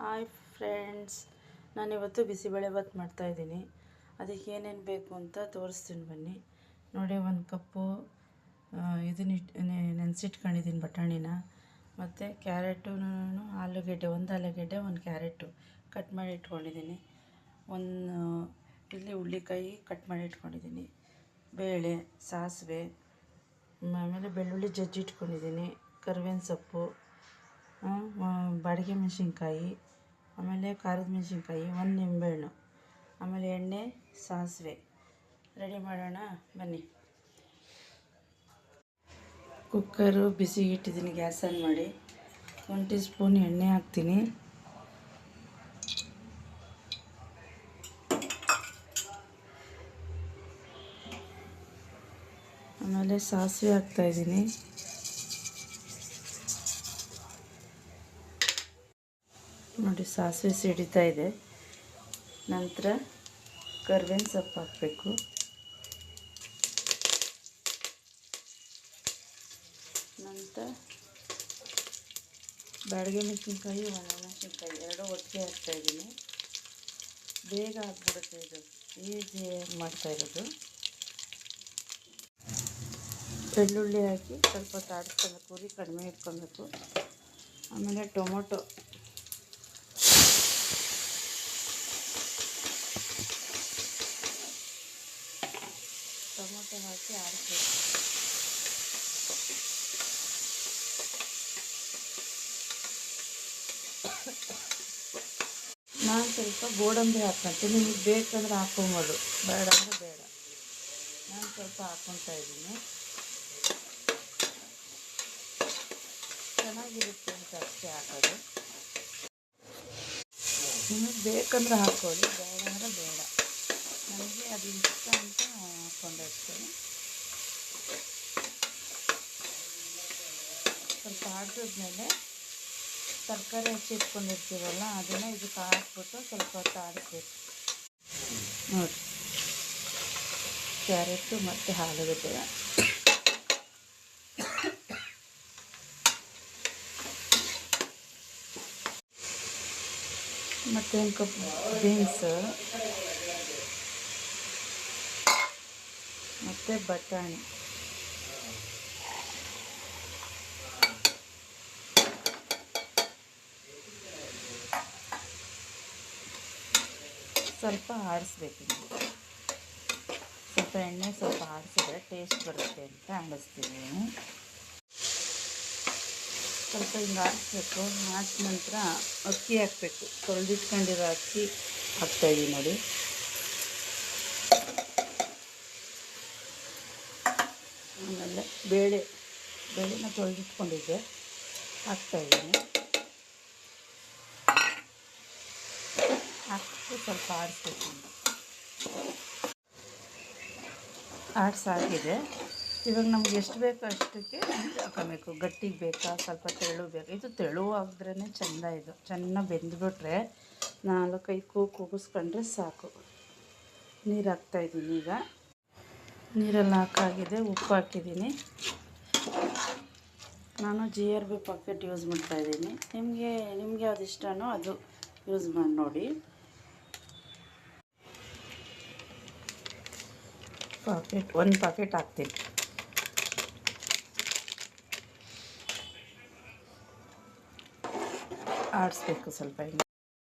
Hi friends ನಾನಿವತ್ತು ಬಿಸಿಬೇಳೆಭಾತ್ ಮಾಡ್ತಾಯಿದ್ದೀನಿ ಅದಕ್ಕೆ ಏನೇನು ಬೇಕು ಅಂತ ತೋರಿಸ್ತೀನಿ ಬನ್ನಿ. ನೋಡಿ, ಒಂದು ಕಪ್ಪು ಇದನ್ನ ನೆನೆಸಿಟ್ಕೊಂಡಿದ್ದೀನಿ ಬಟಾಣಿನ. ಮತ್ತು ಕ್ಯಾರೆಟು ಆಲೂಗೆಡ್ಡೆ, ಒಂದು ಆಲೂಗೆಡ್ಡೆ, ಒಂದು ಕ್ಯಾರೆಟು ಕಟ್ ಮಾಡಿ ಇಟ್ಕೊಂಡಿದ್ದೀನಿ. ಒಂದು, ಇಲ್ಲಿ ಹುಳ್ಳಿಕಾಯಿ ಕಟ್ ಮಾಡಿ ಇಟ್ಕೊಂಡಿದ್ದೀನಿ. ಬೇಳೆ, ಸಾಸಿವೆ, ಆಮೇಲೆ ಬೆಳ್ಳುಳ್ಳಿ ಜಜ್ಜಿ ಇಟ್ಕೊಂಡಿದ್ದೀನಿ. ಕರ್ಬೇವಿನ ಸೊಪ್ಪು. ಬಾಡಿಗೆ ಮೆಣಸಿನ್ಕಾಯಿ, ಆಮೇಲೆ ಖಾರದ ಮೆಣಸಿನ್ಕಾಯಿ, ಒಂದು ನಿಂಬೆಹಣ್ಣು, ಆಮೇಲೆ ಎಣ್ಣೆ, ಸಾಸಿವೆ. ರೆಡಿ ಮಾಡೋಣ, ಬನ್ನಿ. ಕುಕ್ಕರು ಬಿಸಿ ಇಟ್ಟಿದ್ದೀನಿ ಗ್ಯಾಸ್ ಆನ್ ಮಾಡಿ. ಒನ್ ಟೀ ಸ್ಪೂನ್ ಎಣ್ಣೆ ಹಾಕ್ತೀನಿ. ಆಮೇಲೆ ಸಾಸಿವೆ ಹಾಕ್ತಾಯಿದ್ದೀನಿ ನೋಡಿ ಸಾಸಿವೆ ಸಿಡಿತಾ ಇದೆ. ನಂತರ ಕರ್ಬೇವಿನ ಸೊಪ್ಪು ಹಾಕಬೇಕು. ನಂತರ ಬ್ಯಾಡಗೆ ಮೆಣಸಿನ್ಕಾಯಿ ಒಣಮೆಣಸಿನ್ಕಾಯಿ ಎರಡೂ ಒಟ್ಟಿಗೆ ಹಾಕ್ತಾಯಿದ್ದೀನಿ ಬೇಗ ಆಗ್ಬಿಡುತ್ತೆ ಇದು. ಈಸಿಯಾಗಿ ಮಾಡ್ತಾ ಇರೋದು. ಬೆಳ್ಳುಳ್ಳಿ ಹಾಕಿ ಸ್ವಲ್ಪ ತಾಡಿಸ್ಕೊಬೇಕು ಉರಿ ಕಡಿಮೆ ಇಟ್ಕೊಬೇಕು. ಆಮೇಲೆ ಟೊಮೊಟೊ ನಾನು ಸ್ವಲ್ಪ ಗೋಡಂಬಿ ಹಾಕ್ಕೊಂತೀನಿ ನಿಮಗೆ ಬೇಕಂದ್ರೆ ಹಾಕ್ಕೊಬೋದು. ಬೇಡ ಅಂದರೆ ಬೇಡ. ನಾನು ಸ್ವಲ್ಪ ಹಾಕ್ಕೊತಾ ಇದ್ದೀನಿ. ಚೆನ್ನಾಗಿರುತ್ತೆ ಅಂತ ಅಷ್ಟೇ ಹಾಕೋದು. ನಿಮಗೆ ಬೇಕಂದ್ರೆ ಹಾಕೊಳ್ಳಿ ಬೇಡ ಅಂದರೆ ಬೇಡ. ನನಗೆ ಅದು ಇಷ್ಟ ಅಂತ ಹಾಕ್ಕೊಂಡಿರ್ತೀನಿ ಸ್ವಲ್ಪ ಆಡಿಸಿದ್ಮೇಲೆ ತರಕಾರಿ ಹೆಚ್ಚಿಟ್ಕೊಂಡಿರ್ತೀವಲ್ಲ ಅದನ್ನು ಇದಕ್ಕೆ ಹಾಕ್ಬಿಟ್ಟು ಸ್ವಲ್ಪ ಹೊತ್ತು ಆಡಿಸ್ಬೇಕು ನೋಡಿ. ಕ್ಯಾರೆಟು ಮತ್ತು ಆಲೂಗಡ್ಡೆ. ಮತ್ತು ಒಂದು ಕಪ್ ಬೀನ್ಸ್. ಮತ್ತು ಬಟಾಣಿ. ಸ್ವಲ್ಪ ಆಡಿಸ್ಬೇಕು ಸ್ವಲ್ಪ ಎಣ್ಣೆ ಸ್ವಲ್ಪ ಆಡಿಸಿದ್ರೆ ಟೇಸ್ಟ್ ಬರುತ್ತೆ ಅಂತ ಆಡಿಸ್ತೀನಿ ಸ್ವಲ್ಪ ಹಿಂಗೆ ಆಡಿಸ್ಬೇಕು ಆಡಿದ ನಂತರ ಅಕ್ಕಿ ಹಾಕಬೇಕು. ತೊಳೆದಿಟ್ಕೊಂಡಿರೋ ಅಕ್ಕಿ ಹಾಕ್ತಾಯಿದ್ದೀನಿ ನೋಡಿ. ಆಮೇಲೆ ಬೇಳೆ, ಬೇಳೆನ ತೊಳೆದಿಟ್ಕೊಂಡಿದ್ದೆ. ಹಾಕ್ತಾಯಿದ್ದೀನಿ ಹಾಕ್ಬಿಟ್ಟು ಸ್ವಲ್ಪ ಆಡಿಸ್ಬೇಕು ಆಡಿಸಾಕಿದೆ ಇವಾಗ ನಮ್ಗೆ ಎಷ್ಟು ಬೇಕೋ ಅಷ್ಟಕ್ಕೆ ಹಾಕೋಬೇಕು ಗಟ್ಟಿಗೆ ಬೇಕಾ, ಸ್ವಲ್ಪ ತೆಳು ಬೇಕು? ಇದು ತೆಳು ಆಗಿದ್ರೇ ಚೆಂದ ಇದು. ಚೆನ್ನಾಗಿ ಬೆಂದ್ಬಿಟ್ರೆ ನಾಲ್ಕೈದು ಕೂ ಕೂಗಿಸ್ಕೊಂಡ್ರೆ ಸಾಕು. ನೀರು ಹಾಕ್ತಾಯಿದ್ದೀನಿ ಈಗ. ನೀರೆಲ್ಲ ಹಾಕಾಗಿದೆ, ಉಪ್ಪು ಹಾಕಿದ್ದೀನಿ. ನಾನು G R B packet use ಮಾಡ್ತಾಯಿದ್ದೀನಿ ನಿಮಗೆ ನಿಮಗೆ ಅದು ಇಷ್ಟನೋ ಅದು ಯೂಸ್ ಮಾಡಿ ನೋಡಿ. ಪಾಕೆಟ್ ಒಂದು ಪಾಕೆಟ್ ಹಾಕ್ತೀನಿ ಆಡಿಸ್ಬೇಕು ಸ್ವಲ್ಪ ಹಿಂಗೆ